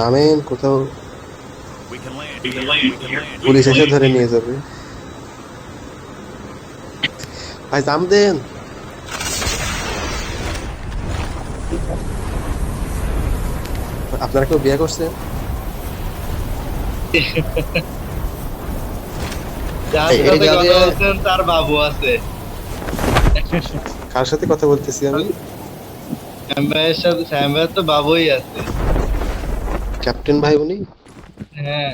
নামেন কোথাও. পুলিশ এসে ধরে নিয়ে যাবে। ভাই দাম দেন। আপনারা কেউ বিয়ে করছেন তার বাবু আছে। কার সাথে কথা বলতেছি আমি? শ্যাম ভাইয়ের সাথে শ্যাম ভাইয়ের তো বাবুই আছে। ক্যাপ্টেন ভাই উনি? হ্যাঁ।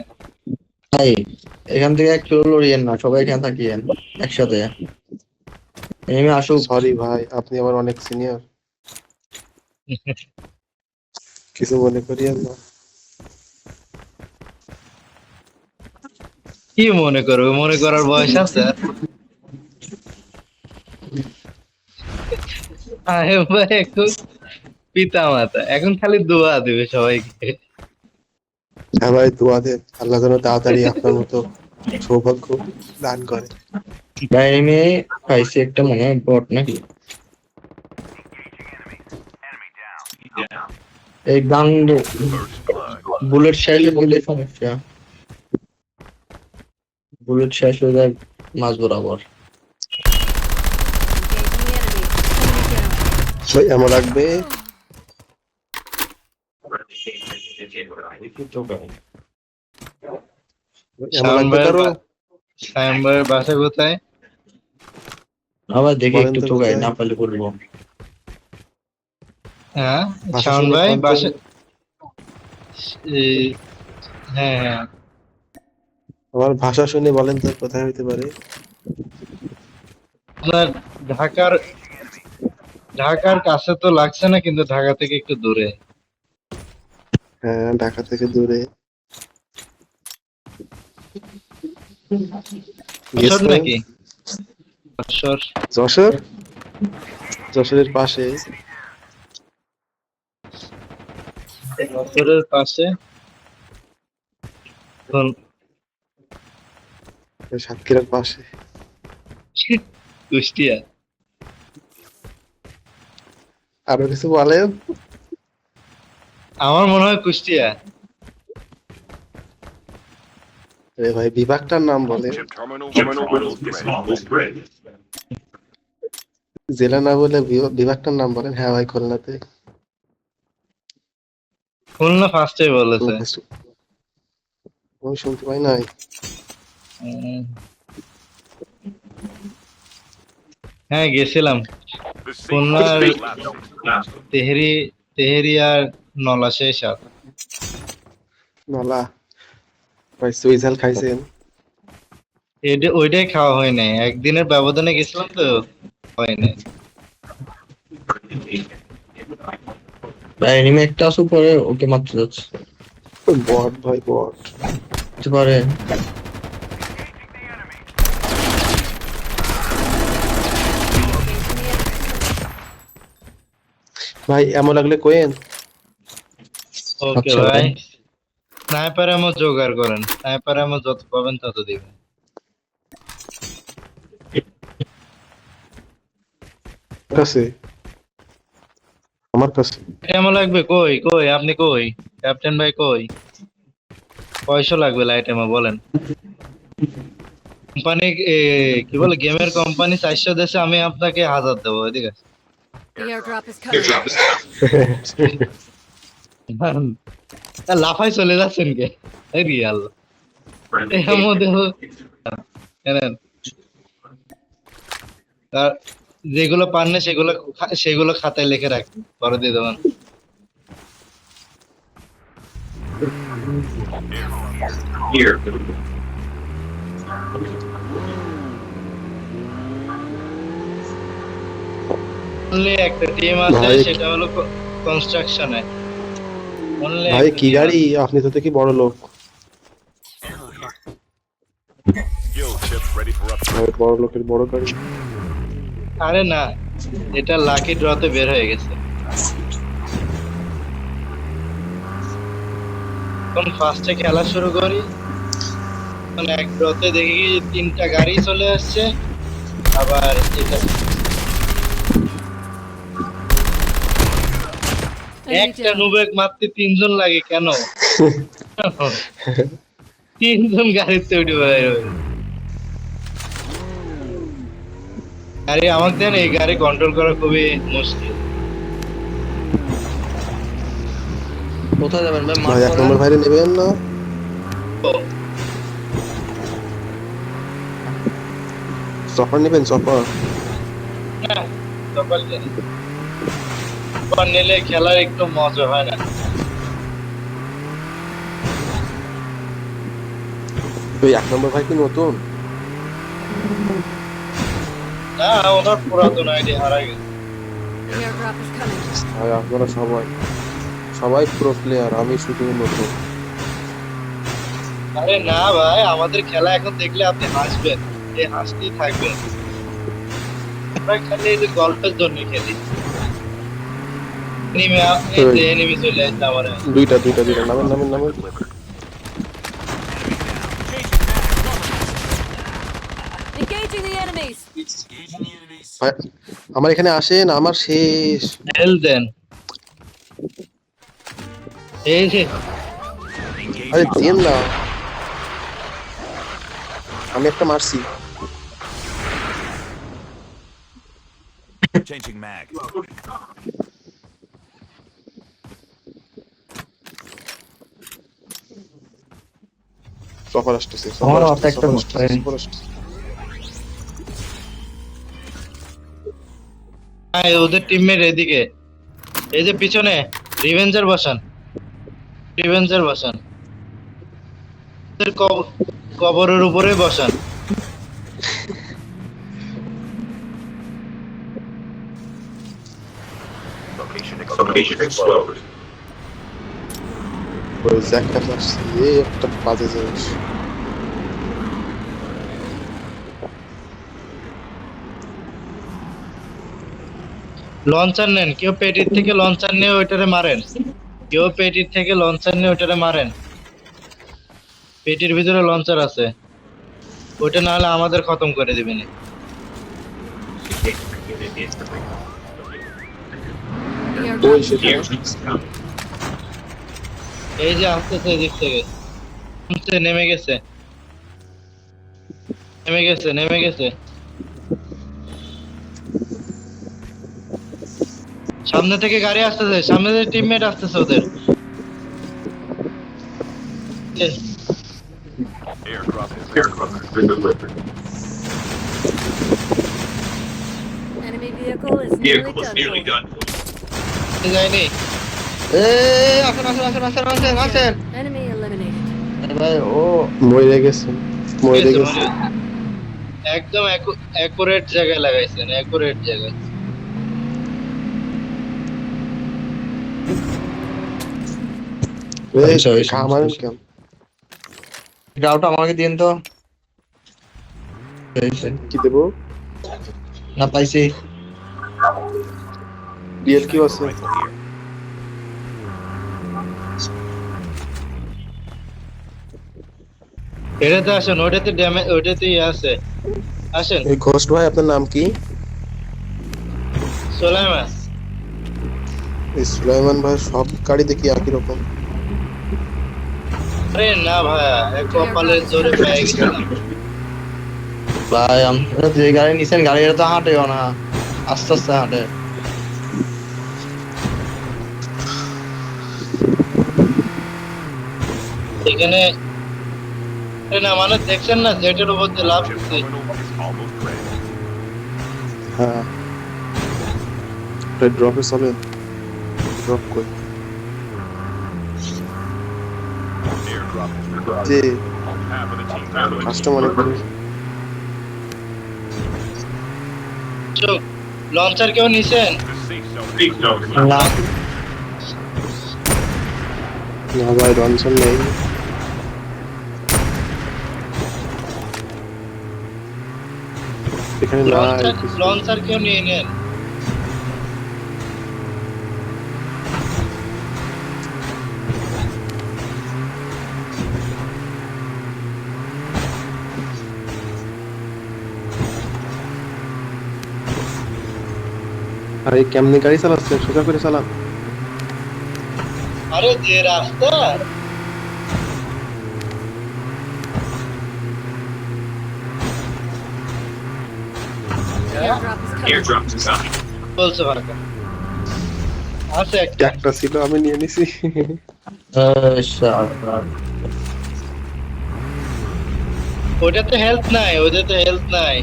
ভাই এখান থেকে এক কিলো লড়িয়েন না সবাই এখানে থাকিয়েন একসাথে। এনিমি আসুক। সরি ভাই আপনি আমার অনেক সিনিয়র কিছু মনে করিয়েন না। কি মনে করবে? মনে করার বয়স আছে? আরে ভাই এখন পিতা মাতা এখন খালি দোয়া দেবে সবাইকে। হ্যাঁ ভাই দোয়া দেন আল্লাহ যেন তাড়াতাড়ি আপনার মতো সৌভাগ্য দান করে। ভাই পাইছি একটা মনে হয় বট নাকি? এই গান বুলেট শেষ হয়ে সমস্যা। বুলেট শেষ হয়ে যায় মাঝ বরাবর. ভাই এমন লাগবে এমন লাগবে সামনের কারও বা- শ্যাম ভাইয়ের বাসা কোথায়? আবার দেখি একটু তো না পারলে করব হ্যাঁ শাওন ভাই বাসা হ্যাঁ হ্যাঁ। আমার ভাষা শুনে বলেন তো কোথায় হইতে পারে? আপনার ঢাকার ঢাকার কাছে তো লাগছে না কিন্তু ঢাকা থেকে একটু দূরে। হ্যাঁ ঢাকা থেকে দূরে। যশোর নাকি? যশোর। যশোর? যশোরের পাশে। যশোরের পাশে। সাতক্ষীরার পাশে। কুষ্টিয়া। আরও কিছু বলেন? আমার মনে হয় কুষ্টিয়া। আরে ভাই বিভাগটার নাম ready. জেলা না বলে বিভাগটার নাম বলেন? হ্যাঁ ভাই খুলনাতে খুলনা ফার্স্টে বলেছে। আমি শুনতে পাই নাই। হ্যাঁ গেছিলাম। খুলনার. তেহেরি তেহেরি আর নলা শেষ আর। নলা। ভাই সুইজাল খাইছেন? এটা- ওইটাই খাওয়া হয় নাই। একদিনের ব্যবধানে গেছিলাম তো হয় নাই। ভাই এনিমি একটা আসুক পরে ওকে মারতে যাচ্ছে। বট ভাই বট। হতে পারে. ভাই এমন লাগলে কোয়েন ওকে ভাই। স্নাইপার আমার জোগাড় করেন। স্নাইপার আমার যত পাবেন তত দিবেন। কাছে। আমার কাছে। কেমন লাগবে কই? কই? আপনি কই? ক্যাপ্টেন ভাই কই? পয়সা লাগবে লাইট এমা বলেন। কোম্পানি কি বলে গেমের কোম্পানি চারশো দেশে আমি আপনাকে হাজার দেবো এদিকে। লাফাই চলে যাচ্ছেন কে? রিয়াল। যেগুলো পান না সেগুলো সেগুলো খাতায় লিখে রাখবেন পরে দিয়ে দেবেন। একটা টিম আছে সেটা হলো কনস্ট্রাকশনে ভাই কি গাড়ি? আপনি তো দেখি বড় লোক। বড় লোকের বড় গাড়ি। আরে না এটা লাকি ড্রতে বের হয়ে গেছে। এখন ফার্স্টে খেলা শুরু করি। এক ড্রতে দেখি তিনটা গাড়ি চলে আসছে। আবার এটা একটা. নুবেক মারতে তিনজন লাগে কেন? তিনজন গাড়িতে উঠে বেরোয় গাড়ি আমাকে দেন এই গাড়ি কন্ট্রোল করা খুবই মুশকিল। কোথায় যাবেন ভাই? ভাই এক নম্বর ভাইরে নেবেন না? চপার নেবেন চপার। না জানি এবার নিলে খেলার একটু মজা হয় না। ওই এক নম্বর ভাই কি নতুন? না ওনার পুরাতন আইডি হারা গেছে. ভাই আপনারা সবাই সবাই প্রো প্লেয়ার আমি শুধু নতুন। আরে না ভাই আমাদের খেলা এখন দেখলে আপনি হাসবেন এই হাসতেই থাকবেন। আমরা খালি এই যে গল্পের জন্য খেলি এনিমি এই যে এনিমি চলে আসছে আমার দুইটা দুইটা দুইটা নামেন নামেন নামেন Engaging the আমার এখানে আসেন আমার শেষ। হেল দেন এই যে আরে দেন না। আমি একটা মারছি। Changing mag. চপার আসতেছে আমার হাতে একটা। হ্যাঁ ওদের টিমমেট এদিকে। এই যে পিছনে রিভেঞ্জার বসান। রিভেঞ্জার বসান। ওদের কব- কবরের উপরে বসান। Location explode. ওই জ্যাকটা আসছে এই একটা বাজে জিনিস লঞ্চার নেন কেউ পেটির থেকে লঞ্চার নিয়ে ওইটারে মারেন। কেউ পেটির থেকে লঞ্চার নিয়ে ওইটারে মারেন। পেটির ভিতরে লঞ্চার আছে। ওইটা না হলে আমাদের খতম করে দিবেন। ওই সেটা এই যে আসতেছে এদিক থেকে নেমে গেছে। নেমে গেছে নেমে গেছে। সামনে থেকে গাড়ি আসতেছে সামনে থেকে টিমমেট আসতেছে ওদের। এ, Airdrop has been delivered. enemy vehicle is nearly done. এ আসেন আসেন আসেন আসেন আসেন আসেন। এ ভাই ও। মরে গেছে মরে গেছে, গেছে মরে গেছে। একদম অ্যাকুরেট জায়গায় লাগাইছেন অ্যাকুরেট জায়গায়। আচ্ছা, আমাকে দিন তো। কি দেবো? না পাইছি। ডিএল কি আছে। এটাতে আসেন ওটাতে ড্যামেজ ওটাতে ইয়ে আছে। আসেন। এই ঘোষ্ট ভাই আপনার নাম কি? সোলাইমান। এই সুলাইমান ভাই সব গাড়ি দেখি একই রকম? আরে না ভাইয়া এক কপালের জোরে পেয়ে গেছিলাম ভাই আমরা যে গাড়ি নিছেন গাড়িটা তো হাঁটেও না। আস্তে আস্তে হাঁটে। এখানে না মানে দেখছেন না জেটের উপর দিয়ে লাভ Chip দিচ্ছে terminal is almost ready. হ্যাঁ ড্রপে চলেন ড্রপ কই Airdrop has been delivered. যে Half of the team has customer চোখ লঞ্চার কেউ নিছেন The safe zone. is না না ভাই রনসন নেই এখানে নাই লঞ্চার কিছু। লঞ্চার কেউ নিয়ে নেন আর এই কেমনি গাড়ি চালাচ্ছে সোজা করে চালান আরে যে রাস্তা Airdrop is coming. বলছে ফাঁকা আছে একটা। একটা ছিল আমি নিয়ে নিছি। ওটাতে হেলথ নাই ওটাতে হেলথ নাই।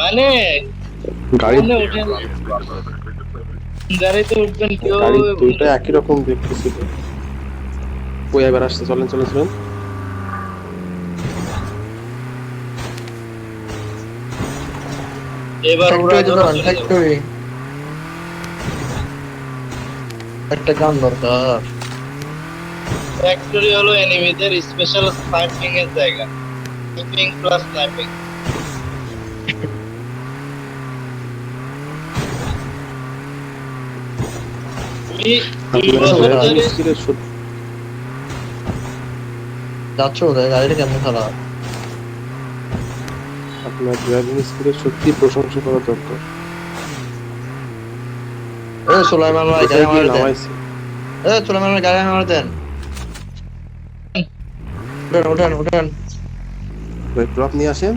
মানে গাড়ি উঠেন গাড়িতে উঠবেন কেউ দুইটা একই রকম দেখতেছিল। ওই এবার আসছে? চলেন চলেন চলেন। এবার একটা গান দরকার। ফ্যাক্টরি হলো এনিমিদের স্পেশাল স্নাইপিং এর জায়গা। স্নাইপিং প্লাস স্নাইপিং তুমি দুই বছর ধরে স্কিলের সত্যি। যাচ্ছ গাড়িটা কেমন খারাপ? আপনার ড্রাইভিং স্কিলের সত্যি প্রশংসা করা দরকার। এ সুলাইমান ভাই গাড়ি আমার দেন। এ সুলাইমান ভাই গাড়ি আমার দেন। উঠেন উঠেন উঠেন। ড্রপ নিয়ে আসেন।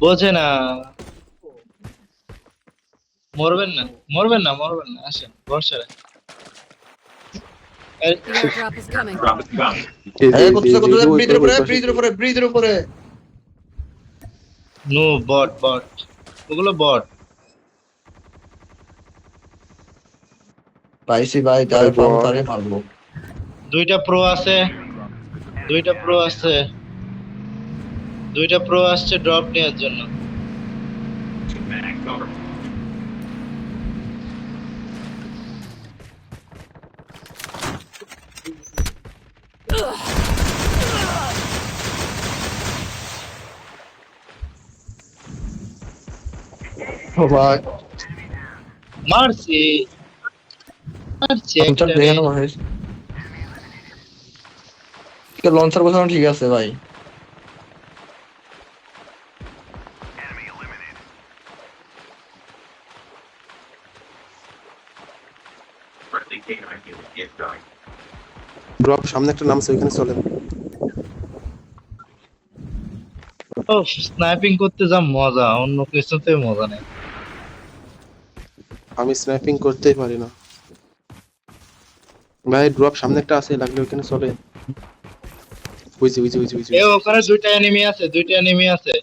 বোঝে না। মরবেন না মরবেন না মরবেন না আসেন বর্ষা The নো বট বট ওগুলো বট পাইছি ভাই তাই তারপর? পাবো মারবো। দুইটা প্রো আছে। দুইটা প্রো আছে। দুইটা প্রো আসছে ড্রপ নেওয়ার জন্য। ও ভাই মারছি মারছি লঞ্চার একটা দেখে না মহেশ লঞ্চার বসানো ঠিক আছে ভাই ড্রপ সামনে একটা নামছে ওইখানে চলেন। ও স্নাইপিং করতে যা মজা অন্য কিছুতে মজা নেই। আমি স্নাইপিং করতেই পারি না। ভাই ড্রপ সামনে একটা আছে লাগলে ওইখানে চলে। বুঝছি বুঝছি বুঝছি এ ওখানে দুইটা এনিমি আছে দুইটা এনিমি আছে।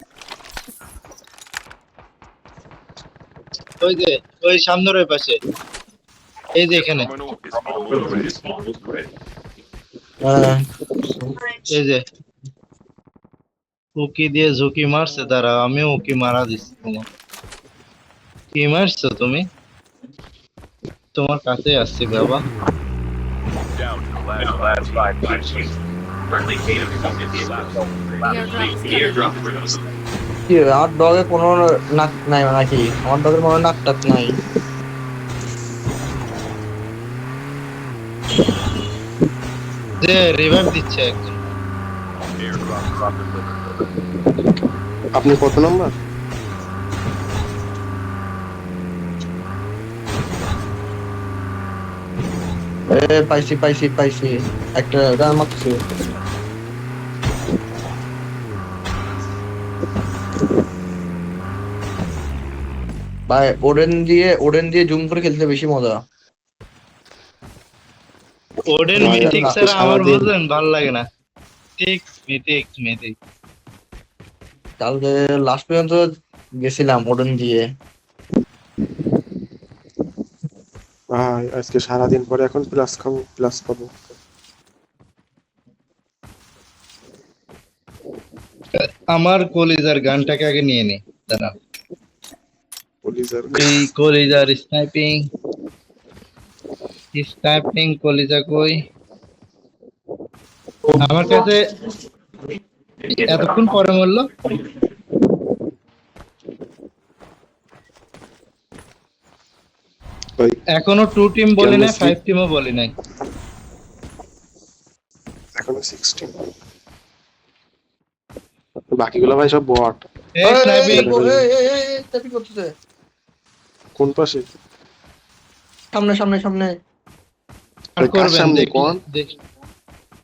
ওই যে ওই সামনের ওই পাশে। এই যে এখানে Terminal is almost ready. হ্যাঁ এই যে, উকি দিয়ে ঝুঁকি মারছে তারা আমি উকি মারা দিচ্ছি তোমার কি মারছো তুমি? তোমার কাছে আসছি, বাবা। আমার ডগে কোনো নাক নাই নাকি? আমার ডগের কোনো নাক টাক নাই। যে রিভাইভ দিচ্ছে একজন. আপনি কত নম্বর? এ পাইছি পাইছি পাইছি। একটা গান মারছি ভাই ওডেন দিয়ে ওডেন দিয়ে জুম করে খেলতে বেশি মজা। ওডেন মিথিক ছাড়া আমার সারাদিন- বুঝলেন ভালো লাগে না। ঠিক মিথিক মিথিক কালকে লাস্ট পর্যন্ত গেছিলাম ওডেন দিয়ে। ভাই আজকে সারাদিন পরে এখন প্লাস খাব প্লাস পাবো। আমার কলিজার গানটাকে আগে নিয়ে নে দাঁড়া এই কলিজার স্নাইপিং স্নাইপিং কলিজা কই আমার কাছে এতক্ষণ পরে মরলো এখনও টু টিম বলি না কেমনে ফাইভ টিমও বলি নাই এখনও সিক্সটিন বাকিগুলো ভাই সব বট। কোন পাশে সামনে সামনে সামনে সামনে, কোন?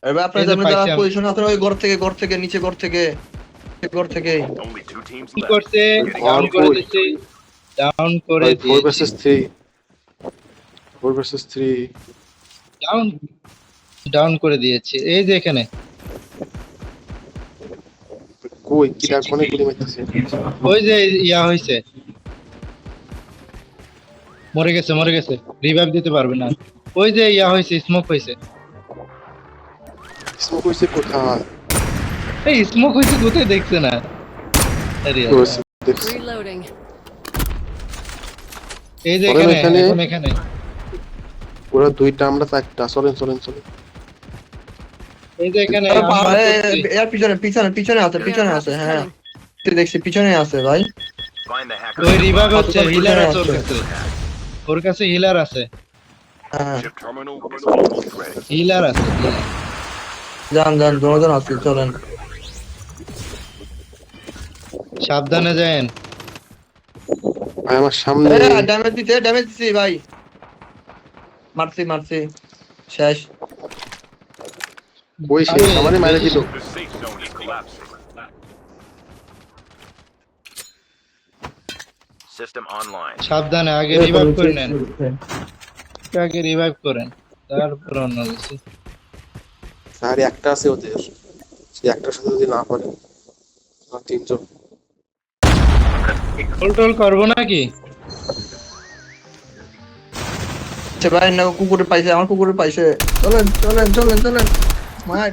এবার আপনার সামনে পাইছি পজিশন আছে ওই ঘর থেকে ঘর থেকে নিচে ঘর থেকে ঘর থেকে। Only two teams কি করছে? ডাউন করে ডাউন দিয়েছি। Versus three four versus three down down করে দিয়েছি। এই যে এখানে। কই কিরা কোনে গুলি মারতেছে। ওই যে ইয়া হয়েছে মরে গেছে মরে গেছে। রিভাইভ দিতে পারবে না। ওই যে ইয়া হয়েছে স্মোক হয়েছে স্মোক হইছে কোথায়? এই স্মোক হয়েছে কোথায় দেখছে না. এই যে এখানে এখানে- এখানে ওরা দুইটা আমরা চারটা। চলেন চলেন চলেন এই যে এখানে এর পিছনে পিছনে পিছনে আছে পিছনে আছে হ্যাঁ. দেখছি পিছনে আছে ভাই। ওই রিভাইভ হচ্ছে হিলার আছে ওর আছে? কাছে। ওর কাছে হিলার আছে। হিলার আছে। যান যান দুজন আছে চলেন। সাবধানে ভাই আমার সামনে ড্যামেজ দিতে ড্যামেজ দিছি ভাই। মারছি মারছি। শেষ। আমারে মাইরে দিল. সাবধানে আগে রিভাইভ করে নেন। আগে রিভাইভ করেন তারপর অন্য কিছু। আর একটা আছে ওদের। সে একটার সাথে যদি না পারে আর তিনজন। কল টল করব নাকি? আচ্ছা ভাই না কুকুরে পাইছে আমার কুকুরে পাইছে। চলেন চলেন চলেন চলেন। মার।